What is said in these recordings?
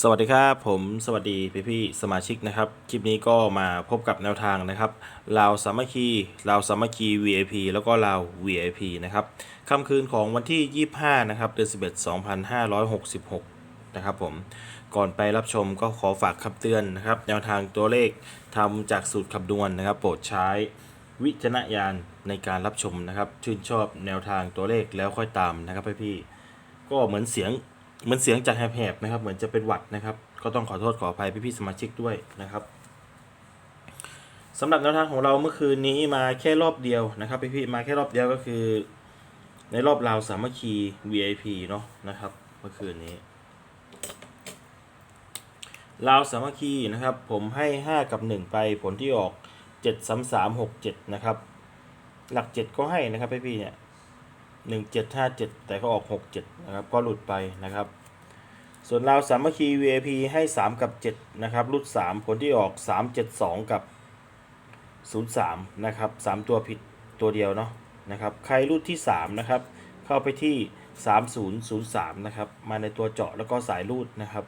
สวัสดีครับผมสวัสดีพี่พี่ๆสมาชิกนะครับ คลิปนี้ก็มาพบกับแนวทางนะครับลาวสามัคคีลาวสามัคคี VIP แล้วก็ลาว VIP นะครับค่ำคืนของวันที่ 25 นะครับ เดือน 11 2566 นะครับผมก่อนไปรับชมก็ขอฝากคำเตือนนะครับ แนวทางตัวเลขทำจากสูตรคำนวณนะครับ โปรดใช้วิจารณญาณในการรับชมนะครับ ชื่นชอบแนวทางตัวเลขแล้วค่อยตามนะครับพี่พี่ๆก็เหมือนเสียง เหมือนเสียงจากแหบๆนะครับ เหมือนจะเป็นหวัดนะครับ ก็ต้องขอโทษขออภัยพี่ๆสมาชิกด้วยนะครับสำหรับแนวทางของเราเมื่อคืนนี้มาแค่รอบเดียวนะครับพี่ๆมาแค่รอบเดียวก็คือ ในรอบราวสามัคคี VIP เนาะนะครับ เมื่อคืนนี้ราวสามัคคีนะครับ ผมให้ 5 กับ 1 ไปผลที่ออก 7 3 3 6 7 นะครับ หลัก 7 ก็ให้นะครับพี่ๆเนี่ย หนึ่งเจ็ดห้าเจ็ดแต่ก็ออกหกเจ็ดนะครับ ก็หลุดไปนะครับ ส่วนเราสามัคคี VIP ให้สามกับเจ็ดนะครับรุดสามผลที่ออกสามเจ็ดสองกับศูนย์สามนะครับสามตัวผิดตัวเดียวเนาะนะครับ ใครรุดที่สามนะครับ เข้าไปที่สามศูนย์ศูนย์สามนะครับ มาในตัวเจาะแล้วก็สายรูดนะครับ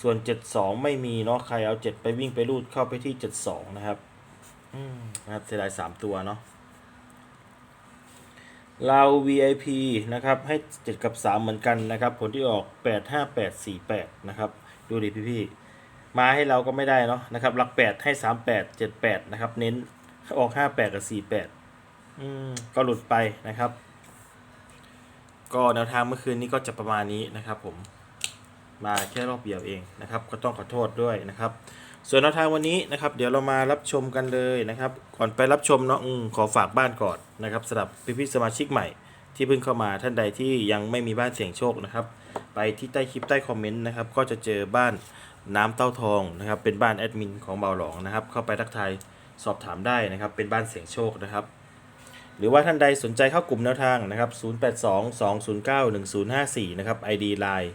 ส่วนเจ็ดสองไม่มีเนาะ ใครเอาเจ็ดไปวิ่งไปรูดเข้าไปที่เจ็ดสองนะครับ อืมนะครับเสียดายสามตัวเนาะ เรา VIP นะครับ ให้ 7 กับ 3 เหมือนกันนะครับ ผลที่ออก 8 5 8 4 8 นะครับ ดูดิพี่ๆมาให้เราก็ไม่ได้เนาะนะครับ หลัก 8 ให้ 3 8 7 8 นะครับ เน้นออก 5 8 กับ 4 8 อืม ก็หลุดไปนะครับ ก็แนวทางเมื่อคืนนี้ก็จะประมาณนี้นะครับผม มาแค่รอบเดียวเองนะครับ ก็ต้องขอโทษด้วยนะครับ ส่วนแนวทางวันนี้นะครับ เดี๋ยวเรามารับชมกันเลยนะครับ ก่อนไปรับชมเนาะอขอฝากบ้านก่อนนะครับสำหรับพี่ๆสมาชิกใหม่ ที่เพิ่งเข้ามาท่านใดที่ยังไม่มีบ้านเสี่ยงโชคนะครับ ไปที่ใต้คลิปใต้คอมเมนต์นะครับ ก็จะเจอบ้านน้ำเต้าทองนะครับ เป็นบ้านแอดมินของเบาหลองนะครับ เข้าไปทักทายสอบถามได้นะครับ เป็นบ้านเสี่ยงโชคนะครับ หรือว่าท่านใดสนใจเข้ากลุ่มแนวทางนะครับ 0822091054 นะครับ ID Line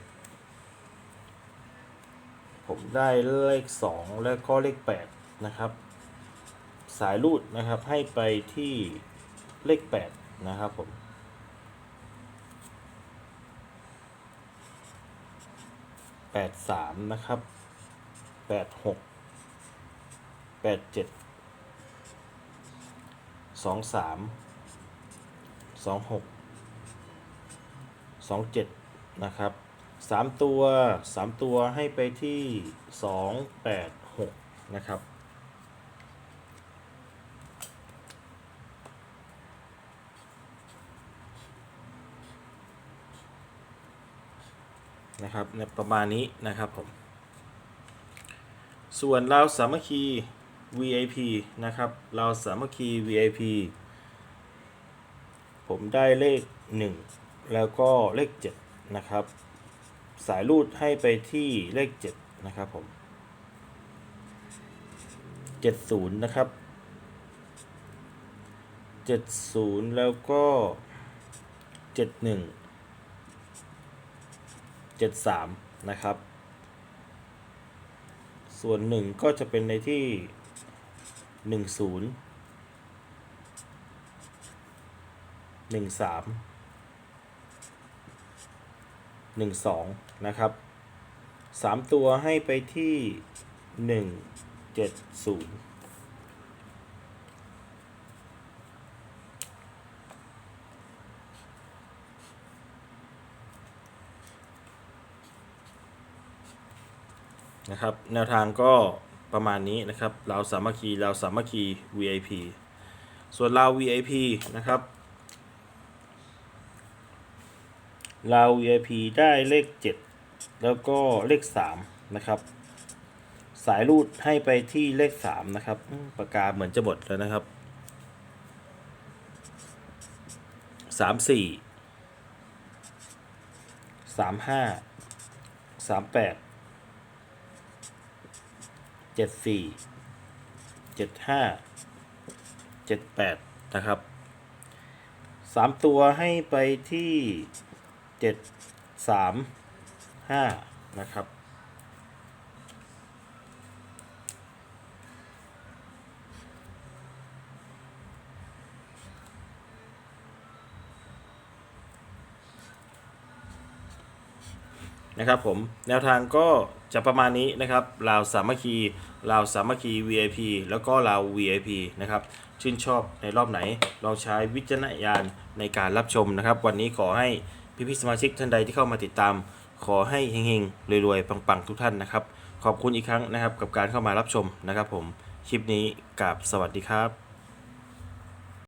ผมได้เลข 2 และก็เลข 8 นะครับ สายรูดนะครับให้ไปที่เลข 8 นะครับผมแปดสามนะครับแปดหกแปดเจ็ดสองสามสองหกสองเจ็ดนะครับ สามตัวสามตัวให้ไปที่สองแปดหกนะครับ นะครับในประมาณนี้นะครับผม ส่วนเราสามัคคี VIP นะครับ เราสามัคคี VIP ผมได้เลข 1 แล้วก็เลข 7 นะครับ สายรูดให้ไปที่เลข 7 นะครับผม 70 นะครับ 70 แล้วก็ 71 73 นะครับ ส่วน 1 ก็จะเป็นในที่ 10 13 หนึ่งสองนะครับสามตัวให้ไปที่หนึ่งเจ็ดศูนย์นะครับ แนวทางก็ประมาณนี้นะครับเราสามัคคีเราสามัคคี VIP ส่วนเรา VIP นะครับ เรา VIP ได้เลข 7 แล้วก็เลข 3 นะครับ สายรูดให้ไปที่เลข 3 นะครับปากกาเหมือนจะหมดแล้วนะครับ 3 4 3 5 3 8 7 4 7 5 7 8 นะครับสามตัวให้ไปที่ เจ็ดสามห้านะครับนนะครับผมแนวทางก็จะประมาณนี้นะครับลาวสามัคคีลาวสามัคคี VIP แล้วก็ลาว VIP นะครับชื่นชอบในรอบไหนลองใช้วิจารณญาณในการรับชมนะครับ วันนี้ขอให้ พี่ๆสมาชิกท่านใดที่เข้ามาติดตาม ขอให้เฮงๆรวยๆปังๆทุกท่านนะครับ ขอบคุณอีกครั้งนะครับกับการเข้ามารับชมนะครับผม คลิปนี้กับสวัสดีครับ